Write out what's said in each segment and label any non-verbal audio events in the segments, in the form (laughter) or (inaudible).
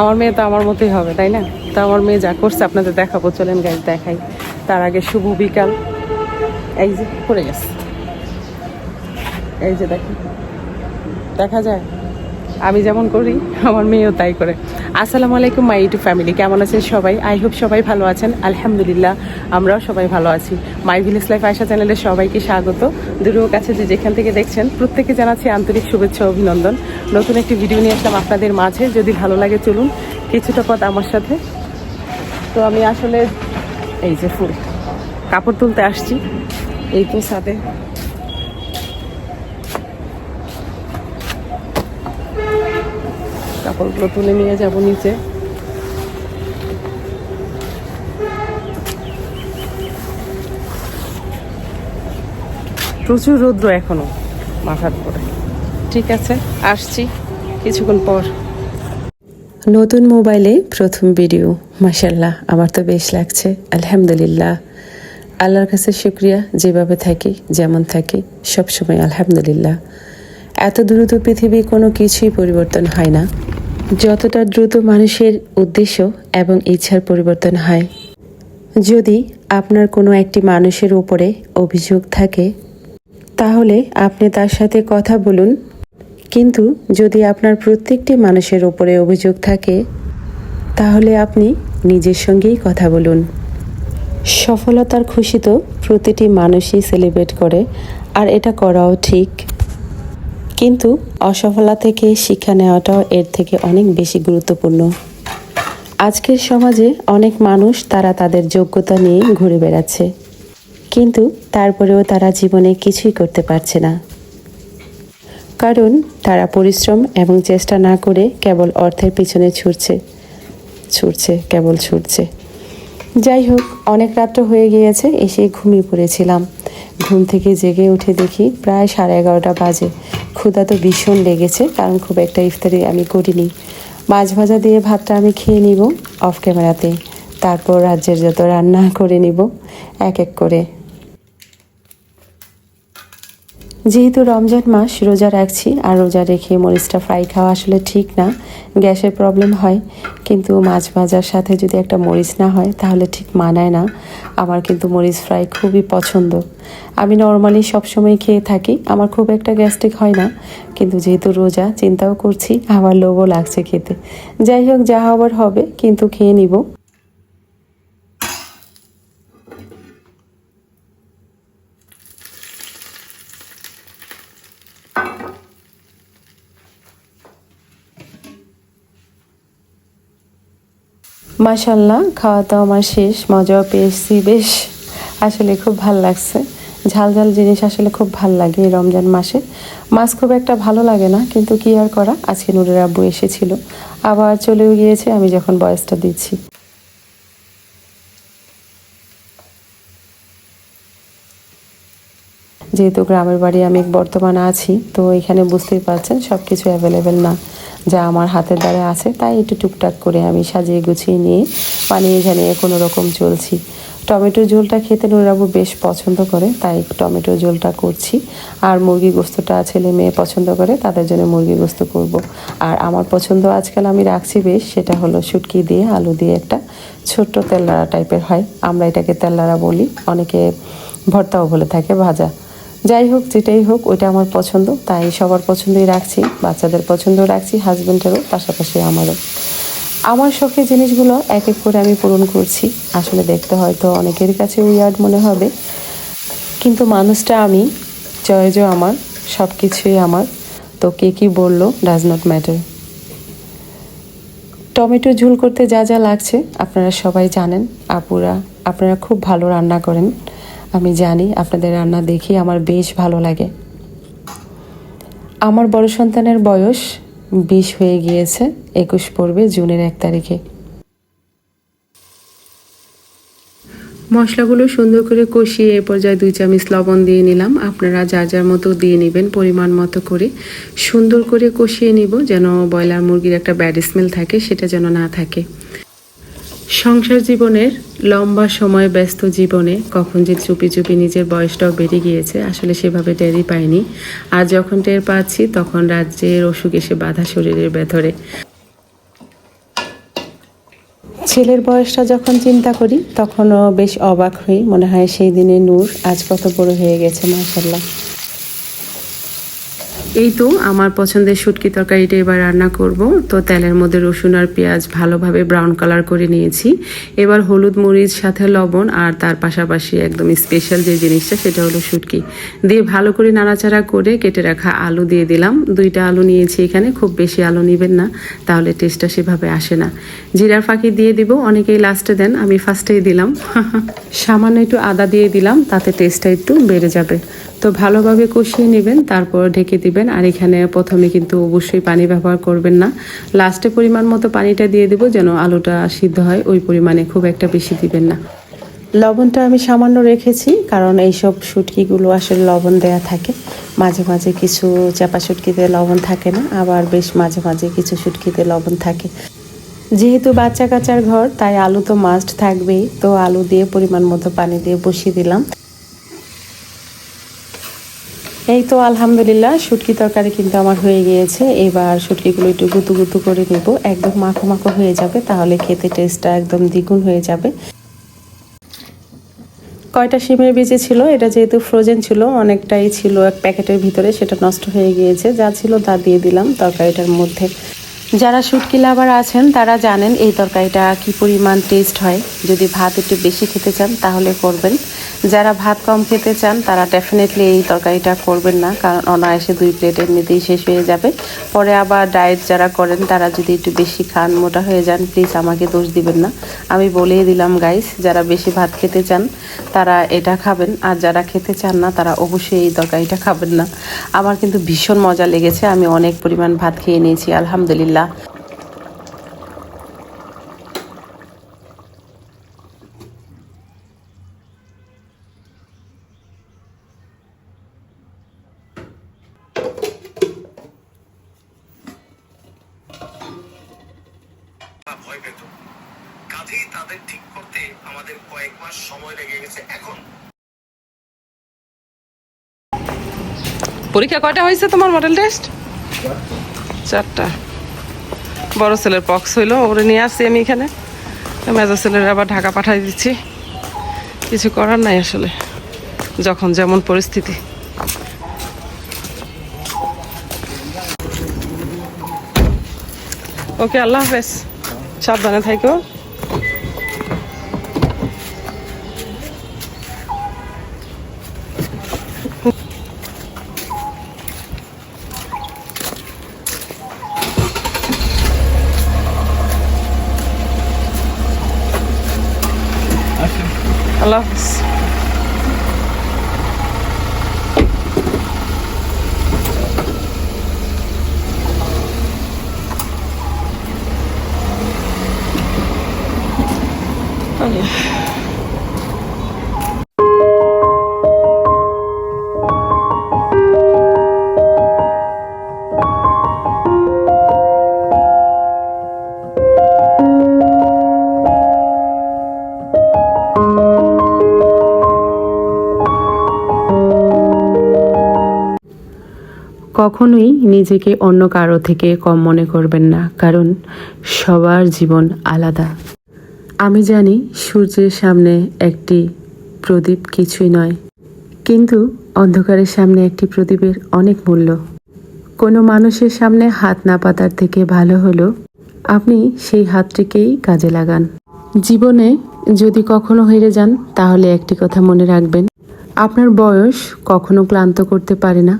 আমার মেয়ে তো আমার মতোই হবে, তাই না? তো আমার মেয়ে যা করছে আপনাদের দেখাবো, চলেন গাইজ দেখাই। তার আগে শুভ বিকাল। এই যে, পড়ে গেছে। এই যে দেখেন। দেখা যায়? আমি যেমন করি, আমার মেয়েও তাই করে। আসসালামু আলাইকুম মাই ইউটিউব ফ্যামিলি কেমন আছেন সবাই? আই হোপ সবাই ভালো আছেন। আলহামদুলিল্লাহ, আমরাও সবাই ভালো আছি। মাই ভিলেজ লাইফ আয়সা চ্যানেলে সবাইকে স্বাগত। দূরেও কাছে যে যেখান থেকে দেখছেন প্রত্যেকে জানাচ্ছি আন্তরিক শুভেচ্ছা অভিনন্দন। নতুন একটি ভিডিও নিয়ে আসলাম আপনাদের মাঝে। যদি ভালো লাগে, চলুন কিছুটা পথ আমার সাথে। তো আমি আসলে এই যে ফুল, কাপড় তুলতে আসছি। এই তো সাথে কাপড়গুলো তুলে নিয়ে যাব নিচে। প্রচুর রৌদ্র এখনও মাথার পরে ঠিক আছে, আসছি কিছুক্ষণ পর। নতুন মোবাইলে প্রথম ভিডিও। মাসাল্লাহ আমার তো বেশ লাগছে। আলহামদুলিল্লাহ। আল্লাহর কাছে শুক্রিয়া। যেভাবে থাকি, যেমন থাকি, সবসময় আলহামদুলিল্লাহ। এত দ্রুত পৃথিবী কোনো কিছুই পরিবর্তন হয় না। যতটা দ্রুত মানুষের উদ্দেশ্য এবং ইচ্ছার পরিবর্তন হয়। যদি আপনার কোনো একটি মানুষের উপরে অভিযোগ থাকে, তাহলে আপনি তার সাথে কথা বলুন। কিন্তু যদি আপনার প্রত্যেকটি মানুষের উপরে অভিযোগ থাকে, তাহলে আপনি নিজের সঙ্গেই কথা বলুন। সফলতার খুশি তো প্রতিটি মানুষই সেলিব্রেট করে, আর এটা করাও ঠিক। কিন্তু অসফলতা থেকে শিক্ষা নেওয়াটাও এর থেকে অনেক বেশি গুরুত্বপূর্ণ। আজকের সমাজে অনেক মানুষ তারা তাদের যোগ্যতা নিয়ে ঘুরে বেড়াচ্ছে, কিন্তু তারপরেও তারা জীবনে কিছুই করতে পারছে না। কারণ তারা পরিশ্রম এবং চেষ্টা না করে কেবল অর্থের পিছনে ছুটছে ছুটছে, কেবল ছুটছে। যাই হোক, অনেক রাত্র হয়ে গিয়েছে, এসে ঘুমিয়ে পড়েছিলাম। ঘুম থেকে জেগে উঠে দেখি প্রায় সাড়ে এগারোটা বাজে। ক্ষুধা তো ভীষণ লেগেছে, কারণ খুব একটা ইফতারি আমি করিনি। মাছ ভাজা দিয়ে ভাতটা আমি খেয়ে নিব অফ ক্যামেরাতে তারপর রাজ্যের যত রান্না করে নিব, এক এক করে। যেহেতু রমজান মাস, রোজা রাখছি আর রোজা রেখে মরিচটা ফ্রাই খাওয়া আসলে ঠিক না, গ্যাসের প্রবলেম হয়। কিন্তু মাছ ভাজার সাথে যদি একটা মরিচ না হয়, তাহলে ঠিক মানায় না। আমার কিন্তু মরিচ ফ্রাই খুবই পছন্দ। আমি নর্মালি সবসময় খেয়ে থাকি, আমার খুব একটা গ্যাস্ট্রিক হয় না। কিন্তু যেহেতু রোজা, চিন্তাও করছি আবার লোভও লাগছে খেতে। যাই হোক, যা হবার হবে, কিন্তু খেয়ে নিব। মাশাল্লাহ খাওয়া দাওয়া আমার শেষ, মজাও পেয়েছি, বেশ। আসলে খুব ভালো লাগছে। ঝাল ঝাল জিনিস আসলে খুব ভালো লাগে এই রমজান মাসে। মাছ খুব একটা ভালো লাগে না, কিন্তু কি আর করা? আজকে নুরের আব্বু এসেছিল। আবার চলেও গিয়েছে, আমি যখন বয়সটা দিচ্ছি। যেহেতু গ্রামের বাড়ি আমি বর্তমানে আছি, তো এখানে বুঝতেই পারছেন সব কিছু অ্যাভেলেবেল না। যা আমার হাতের দ্বারা আছে, তাই একটু টুকটাক করে আমি সাজিয়ে গুছিয়ে নিয়ে বানিয়ে জানিয়ে কোনো রকম চলছি টমেটো ঝোলটা খেতে নুরাবু বেশ পছন্দ করে, তাই টমেটো ঝোলটা করছি। আর মুরগি গোস্তটা ছেলে মেয়ে পছন্দ করে, তাদের জন্য মুরগি গোস্ত করব। আর আমার পছন্দ আজকাল আমি রাখছি বেশ, সেটা হলো শুটকি দিয়ে, আলু দিয়ে একটা ছোট্ট তেললাড়া টাইপের হয়। আমরা এটাকে তেললাড়া বলি, অনেকে ভর্তাও বলে থাকে, ভাজা। যাই হোক, যেটাই হোক, ওইটা আমার পছন্দ। তাই সবার পছন্দই রাখছি, বাচ্চাদের পছন্দও রাখছি হাজব্যান্ডেরও পাশাপাশি আমারও। আমার শখের জিনিসগুলো এক এক করে আমি পূরণ করছি। আসলে দেখতে হয়তো অনেকের কাছে উইয়ার্ড মনে হবে, কিন্তু মানুষটা আমি, জয় আমার সব কিছুই আমার। তো কে কী বলল ডাজ নট ম্যাটার টমেটো ঝুল করতে যা যা লাগছে, আপনারা সবাই জানেন, আপুরা, আপনারা খুব ভালো রান্না করেন। আমি জানি আপনাদের রান্না দেখি আমার বেশ ভালো লাগে। আমার বড় সন্তানের বয়স বিশ হয়ে গিয়েছে, একুশ পড়বে জুনের এক তারিখে। মশলাগুলো সুন্দর করে কষিয়ে এ পর্যায়ে দুই চামচ লবণ দিয়ে নিলাম। আপনারা যার যার মতো দিয়ে নেবেন, পরিমাণ মতো করে। সুন্দর করে কষিয়ে নিব যেন ব্রয়লার মুরগির একটা ব্যাড স্মেল থাকে, সেটা যেন না থাকে। সংসার জীবনের লম্বা সময় ব্যস্ত জীবনে কখন যে চুপি চুপি নিজের বয়সটাও বেড়ে গিয়েছে, আসলে সেভাবে টেরই পাইনি। আর যখন টের পাচ্ছি, তখন রাজ্যের অসুখ এসে বাধা শরীরের ভেতরে। ছেলের বয়সটা যখন চিন্তা করি, তখনও বেশ অবাক হই। মনে হয় সেই দিনে নূর আজ কত বড় হয়ে গেছে মাশাল্লাহ এই তো আমার পছন্দের শুটকি তরকারিটা এবার রান্না করব। তো তেলের মধ্যে রসুন আর পেঁয়াজ ভালোভাবে ব্রাউন কালার করে নিয়েছি। এবার হলুদ মরিচ, সাথে লবণ আর তার পাশাপাশি একদম স্পেশাল যে জিনিসটা সেটা হলো শুটকি। দিয়ে ভালো করে নাড়াচাড়া করে কেটে রাখা আলু দিয়ে দিলাম। দুইটা আলু নিয়েছি এখানে, খুব বেশি আলু নেবেন না, তাহলে টেস্টটা সেভাবে আসে না। জিরার ফাঁকি দিয়ে দিব, অনেকেই লাস্টে দেন, আমি ফার্স্টেই দিলাম। (laughs) সামান্য একটু আদা দিয়ে দিলাম, তাতে টেস্টটা একটু বেড়ে যাবে। তো ভালোভাবে কষিয়ে নেবেন, তারপর ঢেকে দিবেন। আর এখানে প্রথমে কিন্তু অবশ্যই পানি ব্যবহার করবেন না। লাস্টে পরিমাণ মতো পানিটা দিয়ে দেবো যেন আলুটা সিদ্ধ হয়, ওই পরিমাণে খুব একটা বেশি দিবেন না। লবণটা আমি সামান্য রেখেছি, কারণ এইসব শুটকিগুলো আসলে লবণ দেয়া থাকে। মাঝে মাঝে কিছু চাপা শুটকিতে লবণ থাকে না, আবার বেশ মাঝে মাঝে কিছু শুটকিতে লবণ থাকে। যেহেতু বাচ্চা কাচ্চার ঘর, তাই আলু তো মাস্ট থাকবেই, তো আলু দিয়ে পরিমাণ মতো পানি দিয়ে বসিয়ে দিলাম। এই তো আলহামদুলিল্লাহ, শুটকি তরকারি কিন্তু আমার হয়ে গিয়েছে। এবার শুটকিগুলো একটু গুতু গুতু করে নেব। একদম মাখো মাখো হয়ে যাবে, তাহলে খেতে টেস্টটা একদম দ্বিগুণ হয়ে যাবে। কয়টা সিমের বীজে ছিল? এটা যেহেতু ফ্রোজেন ছিল, অনেকটাই ছিল এক প্যাকেটের ভিতরে, সেটা নষ্ট হয়ে গিয়েছে। যা ছিল তা দিয়ে দিলাম তরকারিটার মধ্যে। যারা শুটকি লাভার আছেন, তারা জানেন এই তরকারিটা কি পরিমাণ টেস্ট হয়। যদি ভাত একটু বেশি খেতে চান, তাহলে করবেন। যারা ভাত কম খেতে চান, তারা ডেফিনেটলি এই তরকারিটা করবেন না, কারণ অনায়াসে দুই প্লেট এমনিতেই শেষ হয়ে যাবে। পরে আবার ডায়েট যারা করেন, তারা যদি একটু বেশি খান, মোটা হয়ে যান প্লিজ আমাকে দোষ দিবেন না। আমি বলেই দিলাম গাইস যারা বেশি ভাত খেতে চান, তারা এটা খাবেন। আর যারা খেতে চান না, তারা অবশ্যই এই তরকারিটা খাবেন না। আমার কিন্তু ভীষণ মজা লেগেছে। আমি অনেক পরিমাণ ভাত খেয়ে নিয়েছি, আলহামদুলিল্লাহ। তারা ভয় পেত। কাজেই তাদের ঠিক করতে আমাদের কয়েক মাস সময় লেগে গেছে। এখন পরীক্ষা কয়টা হয়েছে তোমার মডেল টেস্ট চারটা। বড় ছেলের পক্স হইল, ওরে নিয়ে আসছি আমি এখানে। মেজা ছেলের আবার ঢাকা পাঠাই দিচ্ছি। কিছু করার নাই আসলে, যখন যেমন পরিস্থিতি। ওকে, আল্লাহ হাফেজ। সাবধানে থাকো আল্লাহ হাফেজ আল্লাহ কখনোই নিজেকে অন্য কারও থেকে কম মনে করবেন না, কারণ সবার জীবন আলাদা। আমি জানি সূর্যের সামনে একটি প্রদীপ কিছুই নয়, কিন্তু অন্ধকারের সামনে একটি প্রদীপের অনেক মূল্য। কোনো মানুষের সামনে হাত না পাতার থেকে ভালো হলো, আপনি সেই হাতটিকেই কাজে লাগান। জীবনে যদি কখনো হেরে যান, তাহলে একটি কথা মনে রাখবেন, আপনার বয়স কখনো ক্লান্ত করতে পারে না।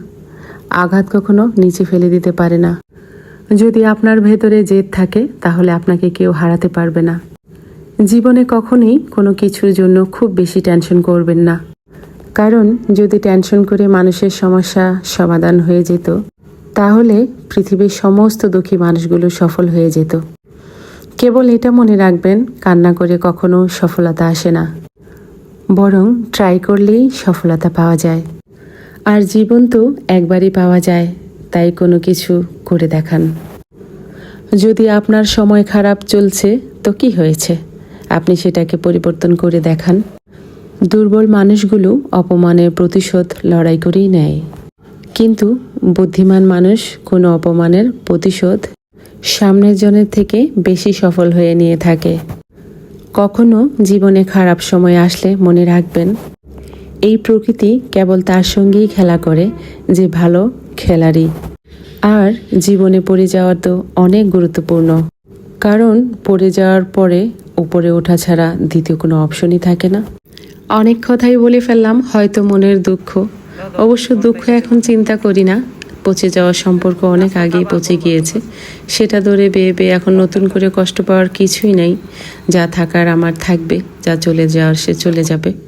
আঘাত কখনো নিচে ফেলে দিতে পারে না। যদি আপনার ভেতরে জেদ থাকে, তাহলে আপনাকে কেউ হারাতে পারবে না। জীবনে কখনোই কোনো কিছুর জন্য খুব বেশি টেনশন করবেন না। কারণ, যদি টেনশন করে মানুষের সমস্যা সমাধান হয়ে যেত, তাহলে পৃথিবীর সমস্ত দুঃখী মানুষগুলো সফল হয়ে যেত। কেবল এটা মনে রাখবেন, কান্না করে কখনো সফলতা আসে না। বরং ট্রাই করলেই সফলতা পাওয়া যায়। আর জীবন তো একবারই পাওয়া যায়, তাই কোনো কিছু করে দেখান। যদি আপনার সময় খারাপ চলছে, তো কি হয়েছে? আপনি সেটাকে পরিবর্তন করে দেখান। দুর্বল মানুষগুলো অপমানের প্রতিশোধ লড়াই করেই নেয়। কিন্তু বুদ্ধিমান মানুষ কোনো অপমানের প্রতিশোধ সামনের জনের থেকে বেশি সফল হয়ে নিয়ে থাকে। কখনো জীবনে খারাপ সময় আসলে মনে রাখবেন এই প্রকৃতি কেবল তার সঙ্গেই খেলা করে যে ভালো খেলারই। আর জীবনে পড়ে যাওয়া তো অনেক গুরুত্বপূর্ণ। কারণ পড়ে যাওয়ার পরে উপরে ওঠা ছাড়া দ্বিতীয় কোনো অপশনই থাকে না। অনেক কথাই বলে ফেললাম, হয়তো মনের দুঃখ। অবশ্য দুঃখ এখন চিন্তা করি না। পচে যাওয়ার সম্পর্ক অনেক আগেই পচে গিয়েছে। সেটা ধরে বেয়ে বেয়ে এখন নতুন করে কষ্ট পাওয়ার কিছুই নাই। যা থাকার আমার থাকবে, যা চলে যাওয়ার সে চলে যাবে।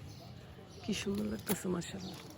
কি সুন্দর লাগতেছে মাসাল্লাহ